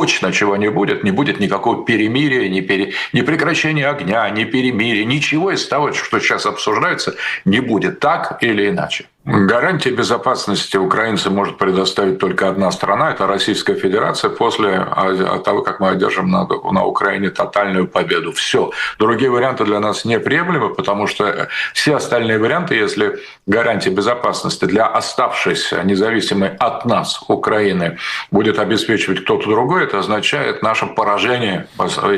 точно чего не будет, не будет никакого перемирия, ни, пере, ни прекращения огня, ни перемирия, ничего из того, что сейчас обсуждается, не будет так или иначе. Гарантии безопасности украинцы может предоставить только одна страна, это Российская Федерация, после того, как мы одержим на, на Украине тотальную победу. Все. Другие варианты для нас неприемлемы, потому что все остальные варианты, если гарантия безопасности для оставшейся независимой от нас Украины будет обеспечивать кто-то другой, это означает наше поражение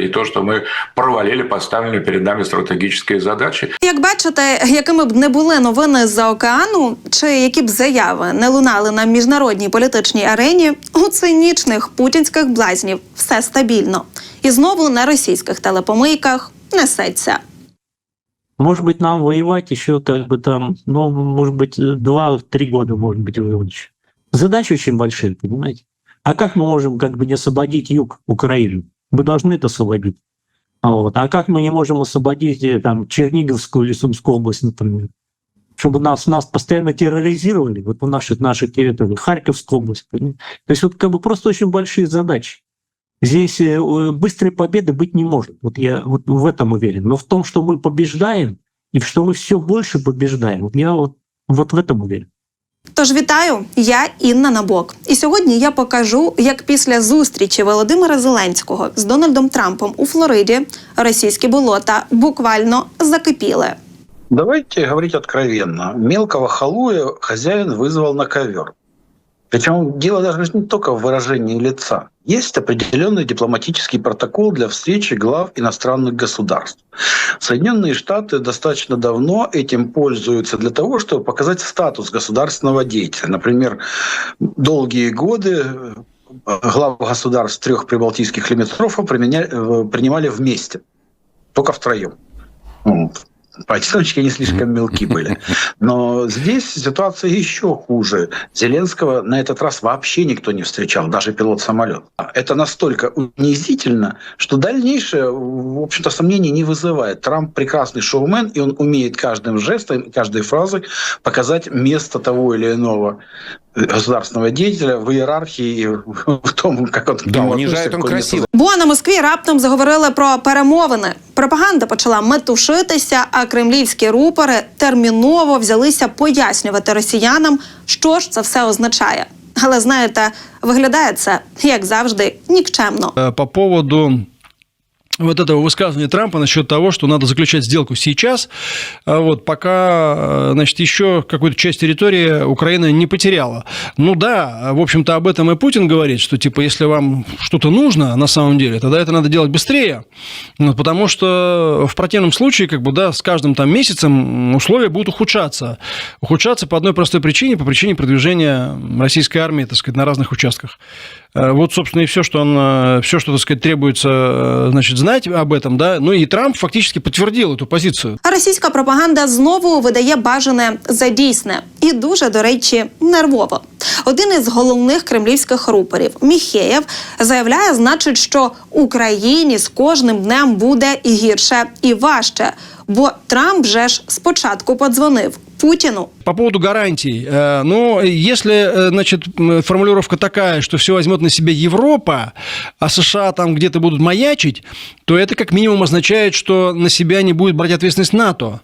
и то, что мы провалили поставленные перед нами стратегические задачи. Як бачите, якими б не були новини з-за океану, чи які б заяви не лунали на міжнародній політичній арені, у цинічних путінських блазнів все стабільно. І знову на російських телепомийках несеться. Может быть, нам воевать еще как бы там, ну, может быть, два-три года, может быть, воевать еще. Задачи очень большие, понимаете? А как мы можем как бы не освободить юг Украины? Мы должны это освободить. А Вот. А как мы не можем освободить э, там Черниговскую или Сумскую область, например? чтобы нас, нас постоянно терроризировали, вот у наших, наших территорий, Харьковская область. То есть вот как бы просто очень большие задачи. Здесь э, быстрой победы быть не может. Вот я вот в этом уверен. Но в том, что мы побеждаем, и что мы все больше побеждаем, вот я вот, вот в этом уверен. Тож вітаю, я Інна Набок. І сьогодні я покажу, як після зустрічі Володимира Зеленського з Дональдом Трампом у Флориді російські болота буквально закипіли. Давайте говорить откровенно. Мелкого халуя хозяин вызвал на ковер. Причем дело даже не только в выражении лица. Есть определенный дипломатический протокол для встречи глав иностранных государств. Соединенные Штаты достаточно давно этим пользуются для того, чтобы показать статус государственного деятеля. Например, долгие годы глав государств трех прибалтийских лимитрофов э, принимали вместе, только втроем. Поодиночке они слишком мелки были. Но здесь ситуация еще хуже. Зеленского на этот раз вообще никто не встречал, даже пилот самолета. Это настолько унизительно, что дальнейшее, в общем-то, сомнений не вызывает. Трамп прекрасный шоумен, и он умеет каждым жестом, каждой фразой показать место того или иного государственного деятеля в ієрархії в тому, як он да, унижає он красиво. Бо на Москві раптом заговорили про перемовини. Пропаганда почала метушитися, а кремлівські рупори терміново взялися пояснювати росіянам, що ж це все означає. Але знаєте, виглядає це як завжди нікчемно. Е, по поводу вот этого высказывания Трампа насчет того, что надо заключать сделку сейчас, а вот, пока, э, значит, еще какую-то часть территории Украина не потеряла. Ну да, в общем-то, об этом и Путин говорит, что, типа, если вам что-то нужно на самом деле, тогда это надо делать быстрее, ну, потому что в противном случае, как бы, да, с каждым там месяцем условия будут ухудшаться. Ухудшаться по одной простой причине, по причине продвижения российской армии, так сказать, на разных участках. Э, вот, собственно, и все, что он, э, все, что, так сказать, требуется, э, значит, знать об этом, да. Ну и Трамп фактически подтвердил эту позицию. А російська пропаганда знову видає бажане за дійсне і дуже, до речі, нервово. Один із головних кремлівських рупорів Міхеєв заявляє, значить, що Україні з кожним днем буде і гірше і важче. Бо Трамп же ж спочатку подзвонив Путину. По поводу гарантий. Э, ну, если, э, значит, формулировка такая, что все возьмет на себя Европа, а США там где-то будут маячить, то это как минимум означает, что на себя не будет брать ответственность НАТО.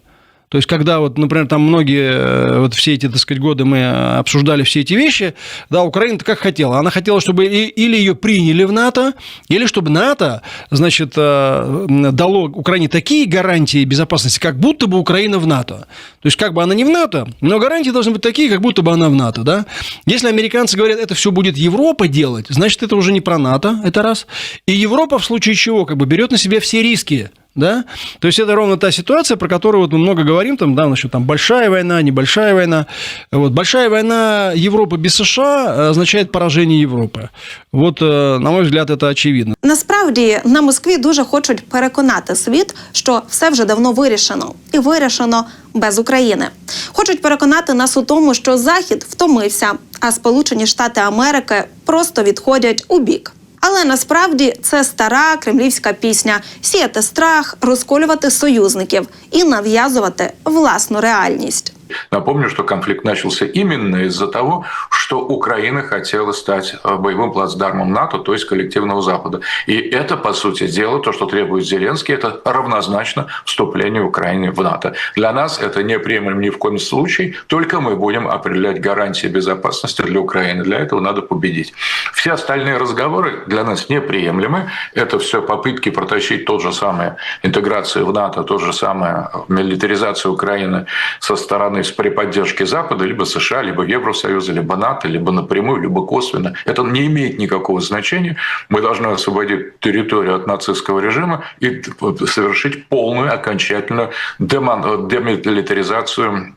То есть, когда вот, например, там многие, э, вот все эти, так сказать, годы мы обсуждали все эти вещи, да, Украина-то как хотела? Она хотела, чтобы или ее приняли в НАТО, или чтобы НАТО, значит, э, дало Украине такие гарантии безопасности, как будто бы Украина в НАТО. То есть, как бы она не в НАТО, но гарантии должны быть такие, как будто бы она в НАТО, да? Если американцы говорят, это все будет Европа делать, значит, это уже не про НАТО, это раз. И Европа в случае чего, как бы берет на себя все риски да? То есть это ровно та ситуация, про которую вот мы много говорим, там, да, насчет там большая война, небольшая война. Вот большая война Европы без США означает поражение Европы. Вот, э, на мой взгляд, это очевидно. Насправді на Москві дуже хочуть переконати світ, що все вже давно вирішено, і вирішено без України. Хочуть переконати нас у тому, що Захід втомився, а Сполучені Штати Америки просто відходять у бік. Але насправді це стара кремлівська пісня сіяти страх, розколювати союзників і нав'язувати власну реальність. Напомню, что конфликт начался именно из-за того, что Украина хотела стать э, боевым плацдармом НАТО, то есть коллективного Запада. И это, по сути дела, то, что требует Зеленский, это равнозначно вступлению Украины в НАТО. Для нас это не приемлемо ни в коем случае, только мы будем определять гарантии безопасности для Украины. Для этого надо победить. Все остальные разговоры для нас неприемлемы. Это все попытки протащить тот же самый интеграцию в НАТО, тот же самое милитаризацию Украины со стороны при поддержке Запада, либо США, либо Евросоюза, либо НАТО, либо напрямую, либо косвенно. Это не имеет никакого значения. Мы должны освободить территорию от нацистского режима и совершить полную, окончательную демилитаризацию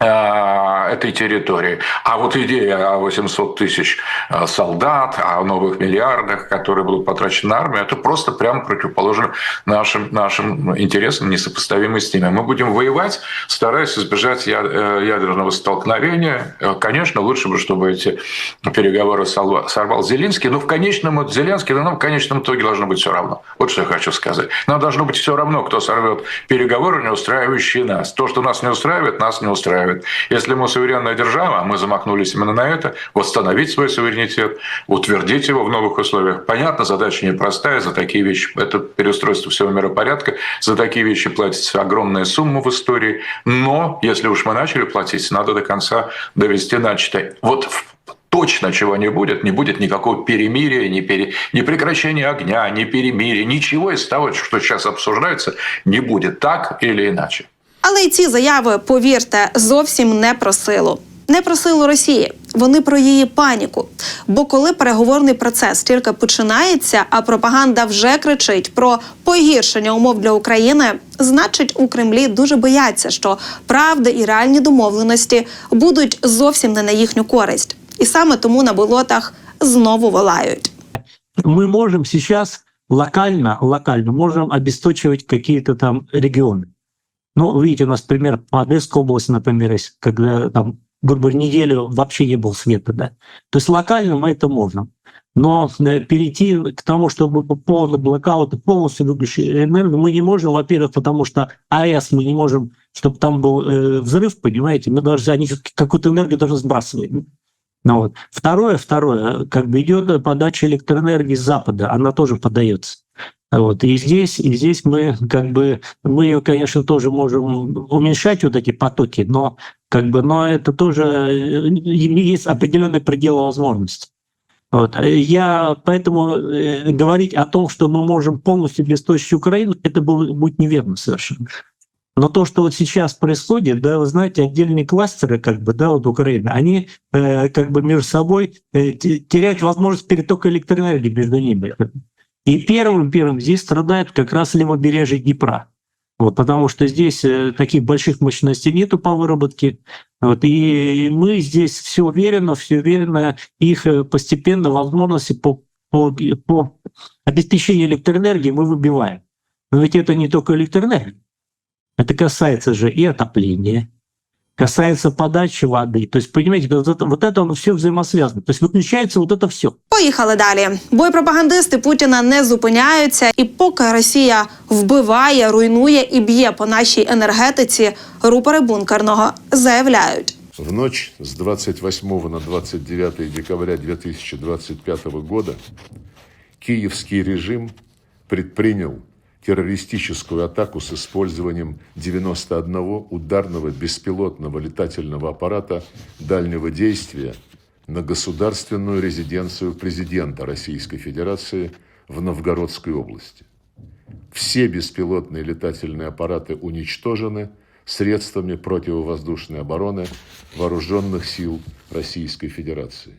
этой территории. А вот идея о 800 тысяч солдат, о новых миллиардах, которые будут потрачены на армию, это просто прямо противоположно нашим, нашим интересам, несопоставимы с ними. Мы будем воевать, стараясь избежать ядерного столкновения. Конечно, лучше бы, чтобы эти переговоры сорвал Зеленский, но в конечном Зеленский, но в конечном итоге должно быть все равно. Вот что я хочу сказать. Нам должно быть все равно, кто сорвет переговоры, не устраивающие нас. То, что нас не устраивает, нас не устраивает устраивает. Если мы суверенная держава, мы замахнулись именно на это, восстановить свой суверенитет, утвердить его в новых условиях. Понятно, задача непростая, за такие вещи, это переустройство всего миропорядка, за такие вещи платится огромная сумма в истории, но если уж мы начали платить, надо до конца довести начатое. Вот точно чего не будет, не будет никакого перемирия, ни, пере, ни прекращения огня, ни перемирия, ничего из того, что сейчас обсуждается, не будет так или иначе. Але й ці заяви, повірте, зовсім не про силу. Не про силу Росії, вони про її паніку. Бо коли переговорний процес тільки починається, а пропаганда вже кричить про погіршення умов для України, значить у Кремлі дуже бояться, що правда і реальні домовленості будуть зовсім не на їхню користь, і саме тому на болотах знову волають. Мы можем сейчас локально, локально можем обесточивать какие-то там регионы. Ну, видите, у нас пример по Одесской области, например, есть, когда там, грубо говоря, неделю вообще не был света, да. То есть локально мы это можем. Но э, перейти к тому, чтобы полный блокаут, полностью выключить энергию, мы не можем, во-первых, потому что АЭС мы не можем, чтобы там был э, взрыв, понимаете, мы должны, они какую-то энергию должны сбрасывать. Ну, вот. Второе, второе, как бы идет подача электроэнергии с Запада, она тоже подается. Вот. И здесь, и здесь мы как бы мы, конечно, тоже можем уменьшать вот эти потоки, но как бы, но это тоже э, есть определенный предел возможностей. Вот. Я поэтому э, говорить о том, что мы можем полностью обесточить Украину, это будет неверно совершенно. Но то, что вот сейчас происходит, да, вы знаете, отдельные кластеры, как бы, да, вот Украины, они э, как бы между собой э, теряют возможность перетока электроэнергии между ними. И первым, первым здесь страдает как раз левобережье Днепра. Вот, потому что здесь э, таких больших мощностей нету по выработке. Вот, и мы здесь все уверенно, все уверенно их э, постепенно возможности по, по, по обеспечению электроэнергии мы выбиваем. Но ведь это не только электроэнергия. Это касается же и отопления, касается подачи воды. То есть, понимаете, вот это, вот это оно все взаимосвязано. То есть выключается вот это все. Поїхали далі. Бойпропагандисти Путіна не зупиняються, і поки Росія вбиває, руйнує і б'є по нашій енергетиці, рупори бункерного заявляють. В ночь с 28 на 29 декабря 2025 года киевский режим предпринял террористическую атаку с использованием 91 ударного беспилотного летательного аппарата дальнего действия на государственную резиденцию президента Российской Федерации в Новгородской области. Все беспилотные летательные аппараты уничтожены средствами противовоздушной обороны вооруженных сил Российской Федерации.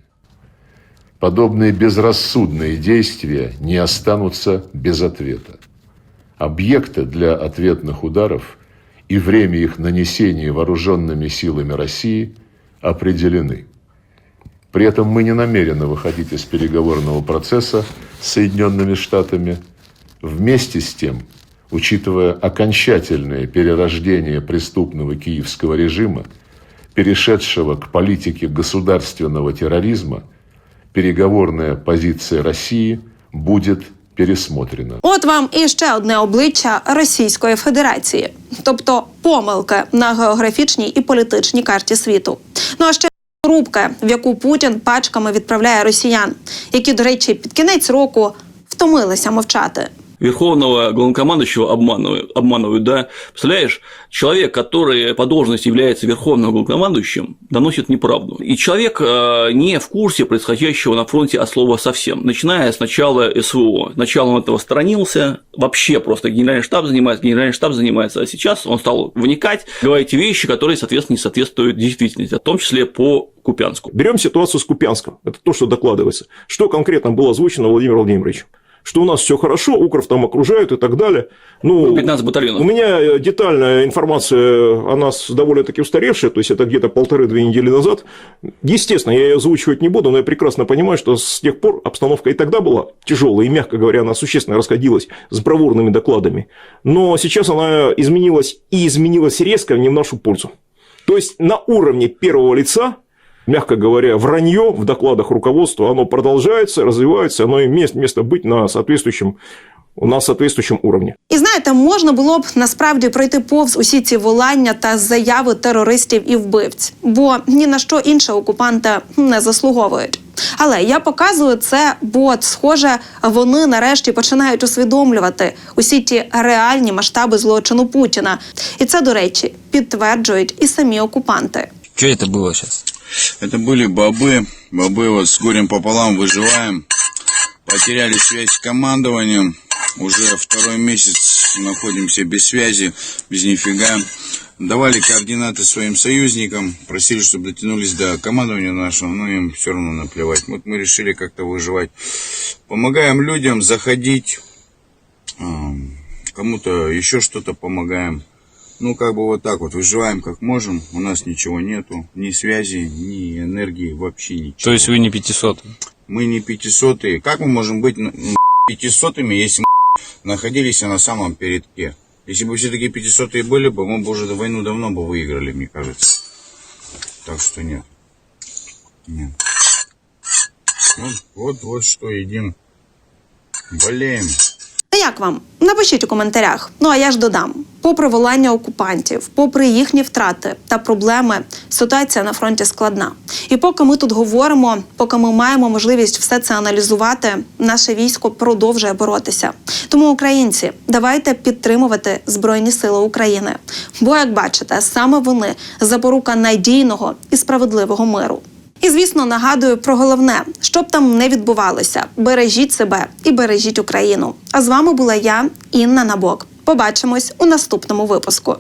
Подобные безрассудные действия не останутся без ответа объекты для ответных ударов и время их нанесения вооруженными силами России определены. При этом мы не намерены выходить из переговорного процесса с Соединенными Штатами. Вместе с тем, учитывая окончательное перерождение преступного киевского режима, перешедшего к политике государственного терроризма, переговорная позиция России будет пересмотрена. От вам і ще одне обличчя Російської Федерації, тобто помилки на географічній і політичній карті світу. Ну а ще рубка, в яку Путін пачками відправляє росіян, які, до речі, під кінець року втомилися мовчати. Верховного главнокомандующего обманывают, обманывают, да? Представляешь, человек, который по должности является верховным главнокомандующим, доносит неправду. И человек э, не в курсе происходящего на фронте от слова совсем. Начиная с начала СВО. Сначала он этого сторонился, вообще просто генеральный штаб занимается, генеральный штаб занимается, а сейчас он стал вникать, говорить вещи, которые, соответственно, не соответствуют действительности, в том числе по Купянску. Берем ситуацию с Купянском. Это то, что докладывается. Что конкретно было озвучено Владимиром Владимировичем? Что у нас все хорошо, Укров там окружают и так далее. Ну, 15 батальонов. у меня э, детальная информация о нас довольно-таки устаревшая, то есть это где-то полторы-две недели назад. Естественно, я ее озвучивать не буду, но я прекрасно понимаю, что с тех пор обстановка и тогда была тяжелая, и, мягко говоря, она существенно расходилась с бравурными докладами. Но сейчас она изменилась и изменилась резко не в нашу пользу. То есть на уровне первого лица мягко говоря, вранье в докладах руководства, оно продолжается, развивается, оно имеет место быть на соответствующем, на соответствующем уровне. І знаєте, можна було б насправді пройти повз усі ці волання та заяви терористів і вбивць, бо ні на що інше окупанти не заслуговують. Але я показую це, бо от, схоже, вони нарешті починають усвідомлювати усі ті реальні масштаби злочину Путіна. І це, до речі, підтверджують і самі окупанти. Что это было сейчас? Это были бобы. Бобы вот с горем пополам выживаем. Потеряли связь с командованием. Уже второй месяц находимся без связи, без нифига. Давали координаты своим союзникам, просили, чтобы дотянулись до командования нашего, но им все равно наплевать. Вот мы решили как-то выживать. Помогаем людям заходить, а, кому-то еще что-то помогаем. Ну, как бы вот так вот, выживаем как можем, у нас ничего нету, ни связи, ни энергии, вообще ничего. То есть вы не 500? Мы не пятисотые. Как мы можем быть ну, пятисотыми, если мы находились на самом передке? Если бы все-таки пятисотые были бы, мы бы уже войну давно бы выиграли, мне кажется. Так что нет. Нет. Вот, вот, вот что едим. Болеем. А як вам? Напишіть у коментарях. Ну а я ж додам: попри волання окупантів, попри їхні втрати та проблеми, ситуація на фронті складна. І поки ми тут говоримо, поки ми маємо можливість все це аналізувати, наше військо продовжує боротися. Тому, українці, давайте підтримувати Збройні Сили України. Бо, як бачите, саме вони запорука надійного і справедливого миру. І звісно, нагадую про головне, щоб там не відбувалося. Бережіть себе і бережіть Україну. А з вами була я, Інна Набок. Побачимось у наступному випуску.